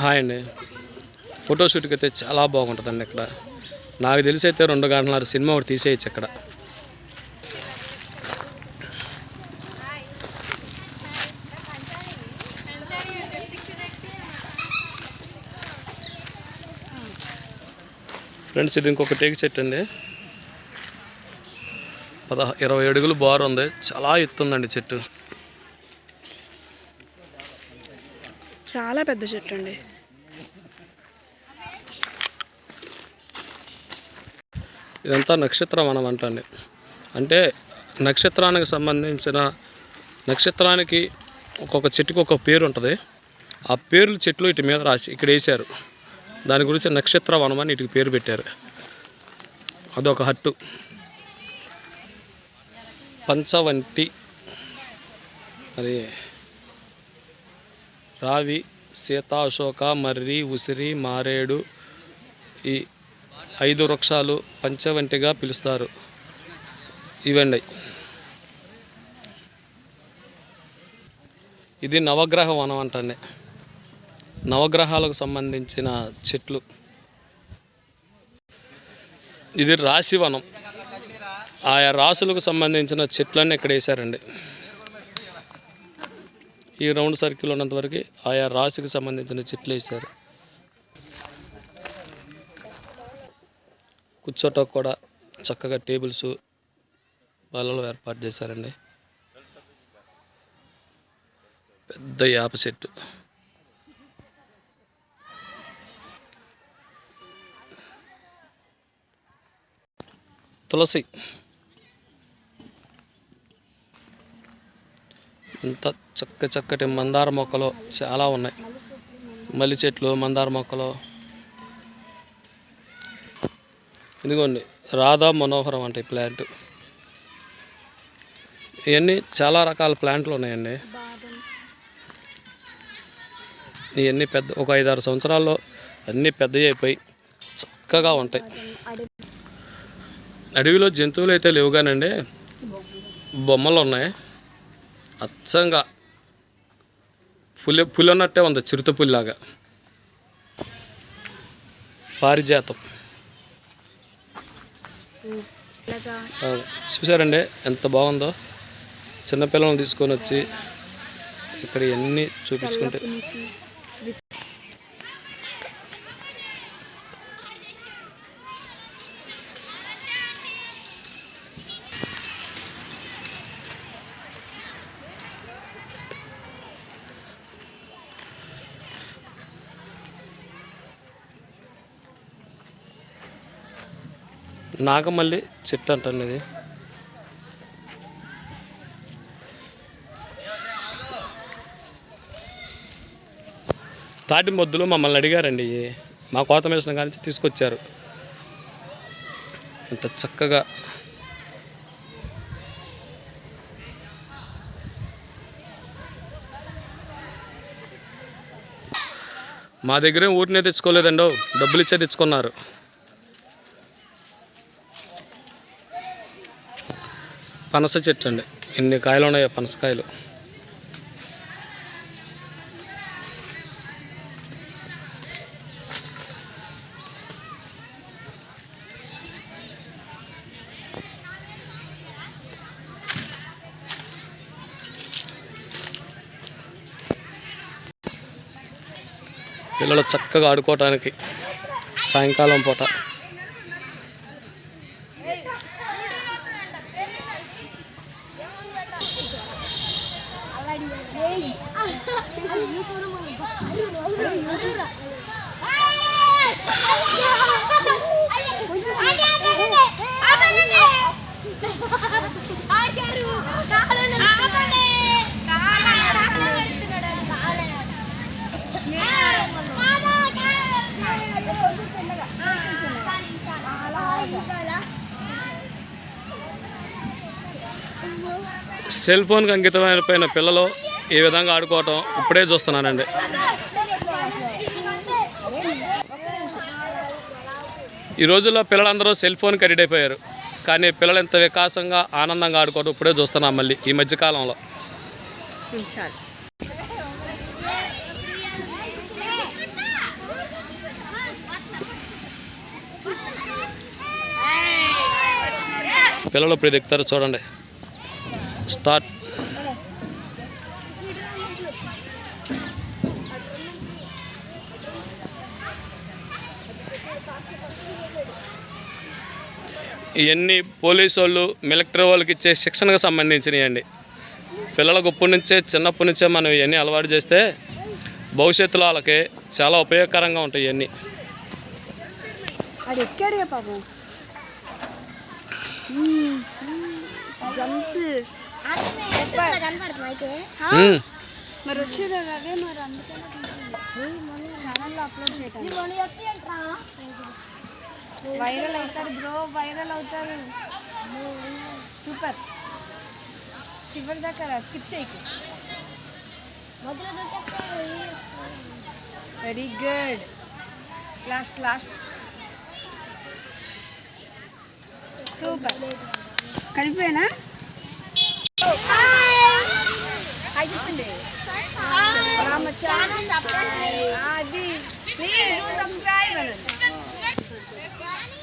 Hi అండి. ఫోటోషూట్కి అయితే చాలా బాగుంటుందండి ఇక్కడ. నాకు తెలిసి అయితే రెండు గంటలన్నర సినిమా ఒకటి తీసేయచ్చు ఇక్కడ. ఫ్రెండ్స్ ఇది ఇంకొక టేక్ చెట్టు అండి. పదహా ఇరవై అడుగులు బార్ ఉంది. చాలా ఎత్తుందండి చెట్టు. చాలా పెద్ద చెట్టు అండి. ఇదంతా నక్షత్ర వనం అంటండి అంటే నక్షత్రానికి సంబంధించిన నక్షత్రానికి ఒక్కొక్క చెట్టుకి ఒక పేరు ఉంటుంది ఆ పేర్లు చెట్లు ఇటు మీద రాసి ఇక్కడ వేసారు దాని గురించి నక్షత్ర వనం అని ఇటుకి పేరు పెట్టారు. అదొక హట్టు. పంచవంటి మరి రావి సీత అశోక మర్రి ఉసిరి మారేడు ఈ ఐదు వృక్షాలు పంచవంటిగా పిలుస్తారు. ఇవండి. ఇది నవగ్రహ వనం అంటండి. నవగ్రహాలకు సంబంధించిన చెట్లు. ఇది రాశి వనం. ఆయా రాసులకు సంబంధించిన చెట్లన్నీ ఇక్కడ వేశారండి. ఈ రౌండ్ సర్కిల్ ఉన్నంత వరకు ఆయా రాశికి సంబంధించిన చెట్లు వేశారు. కూర్చోటకు కూడా చక్కగా టేబుల్స్ బలలో ఏర్పాటు చేశారండి. పెద్ద యాప చెట్టు. తులసి ఇంత చక్క చక్కటి మందార మొక్కలు చాలా ఉన్నాయి. మల్లి చెట్లు మందార మొక్కలు. ఇదిగోండి రాధా మనోహరం అంటే ఈ ప్లాంట్. ఇవన్నీ చాలా రకాల ప్లాంట్లు ఉన్నాయండి. ఇవన్నీ పెద్ద ఒక ఐదారు సంవత్సరాల్లో అన్నీ పెద్దవి అయిపోయి చక్కగా ఉంటాయి. అడవిలో జంతువులు అయితే లేవు కానండి బొమ్మలు ఉన్నాయి. అచ్చంగా. పులి పులి ఉన్నట్టే ఉంది చిరుత పులిలాగా. పారిజాతం. చూసారండి ఎంత బాగుందో. చిన్నపిల్లలను తీసుకొని వచ్చి ఇక్కడ ఇవన్నీ చూపించుకుంటే నాగమల్లి చెట్టు అంటండి ఇది. తాటి మొద్దులు మమ్మల్ని అడిగారండి. మా కోత మేసిన కానించి తీసుకొచ్చారు. ఎంత చక్కగా. మా దగ్గరే ఊరినే తెచ్చుకోలేదండో డబ్బులు ఇచ్చే తెచ్చుకున్నారు. పనస చెట్టు అండి. ఎన్ని కాయలు ఉన్నాయో పనసకాయలు. పిల్లలు చక్కగా ఆడుకోవటానికి సాయంకాలం పూట సెల్ ఫోన్కి అంకితమైన పిల్లలు ఈ విధంగా ఆడుకోవటం ఇప్పుడే చూస్తున్నానండి. ఈ రోజుల్లో పిల్లలందరూ సెల్ ఫోన్కి అడిట్ అయిపోయారు. కానీ పిల్లలు ఎంత వికాసంగా ఆనందంగా ఆడుకోవటం ఇప్పుడే చూస్తున్నాం మళ్ళీ ఈ మధ్యకాలంలో. పిల్లలు ఇప్పుడు ఎక్కుతారు చూడండి. స్టార్ట్. ఇవన్నీ పోలీసు వాళ్ళు మిలిటరీ వాళ్ళకి ఇచ్చే శిక్షణకు సంబంధించినవి అండి పిల్లలకు ఇప్పటి నుంచే చిన్నప్పటి నుంచే మనం ఇవన్నీ అలవాటు చేస్తే భవిష్యత్తులో వాళ్ళకి చాలా ఉపయోగకరంగా ఉంటాయి ఇవన్నీ అది ఎక్కాడు పాపం. జంప్ మ్మ్. మరి వచ్చేది అదే మరి అందుకనే ఛానల్లో అప్లోడ్ చేయడానికి వైరల్ అవుతారు బ్రో వైరల్ అవుతారు సూపర్. చివరి దాకా స్కిప్ చేయకు very good last last super కలిపిపోయానా hi చెప్పండి. అది please subscribe one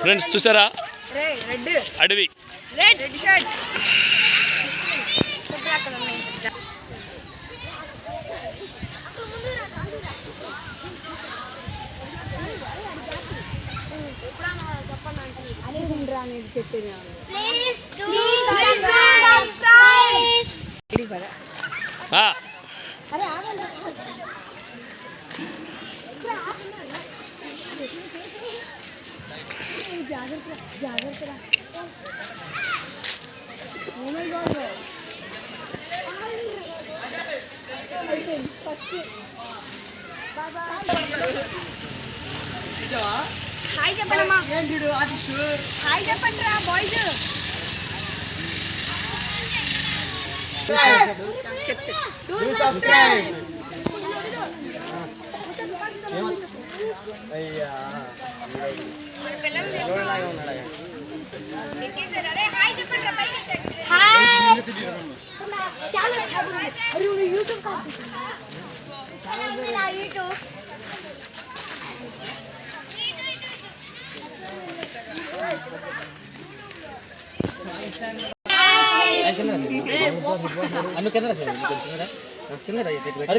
ఫ్రెండ్స్ చూసారా? రే రెడ్. అడవి. రెడ్. Red shirt. అక్కడ ఉన్నాయి అనేది చెప్పేది ఇది పద ఆ, జాగ్రత్త జాగ్రత్త ఫస్ట్ హాయ్ చెప్పండమ్మా. హాయ్ చెప్పండి రా బాయ్స్ చెప్తా అను కింద కింద అరే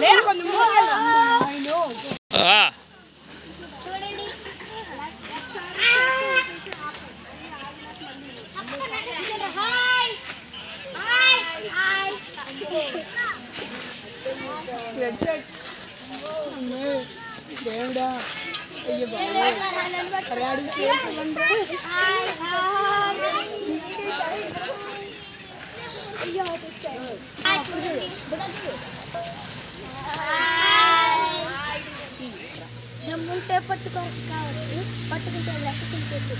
Leer cuando రెడ్ షర్ట్ దేవుడా అయ్యో దమ్ముంటే పట్టుకోవచ్చు కావచ్చు. పట్టుకుంటే లెక్క సింపెట్టు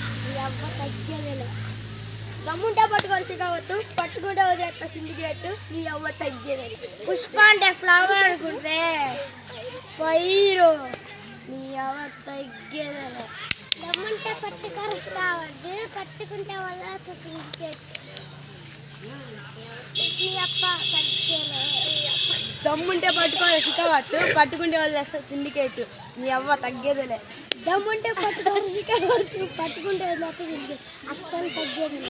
అవ్వ తగ్గేదేలే. దమ్ముంటే పట్టుకోవచ్చు కావచ్చు పట్టుకుంటే వదిలేక సిండికేట్. నీ అవ్వ తగ్గేదేలే పుష్ప అంటే ఫ్లవర్ అనుకుంటే. ఫైరు. నీ అవ్వ తగ్గేదేలే దమ్ముంటే పట్టుకోవచ్చు కావచ్చు పట్టుకుంటే వదిలేక సిండికేట్. దమ్ముంటే పట్టుకోవాలి షికావత్ పట్టుకుంటే వదిలేస్తా సిండికేట్. నీ అవ్వ తగ్గేదేలే దమ్ముంటే పట్టుకోవాలి పట్టుకుంటే వదిలేస్తే అస్సలు తగ్గేది.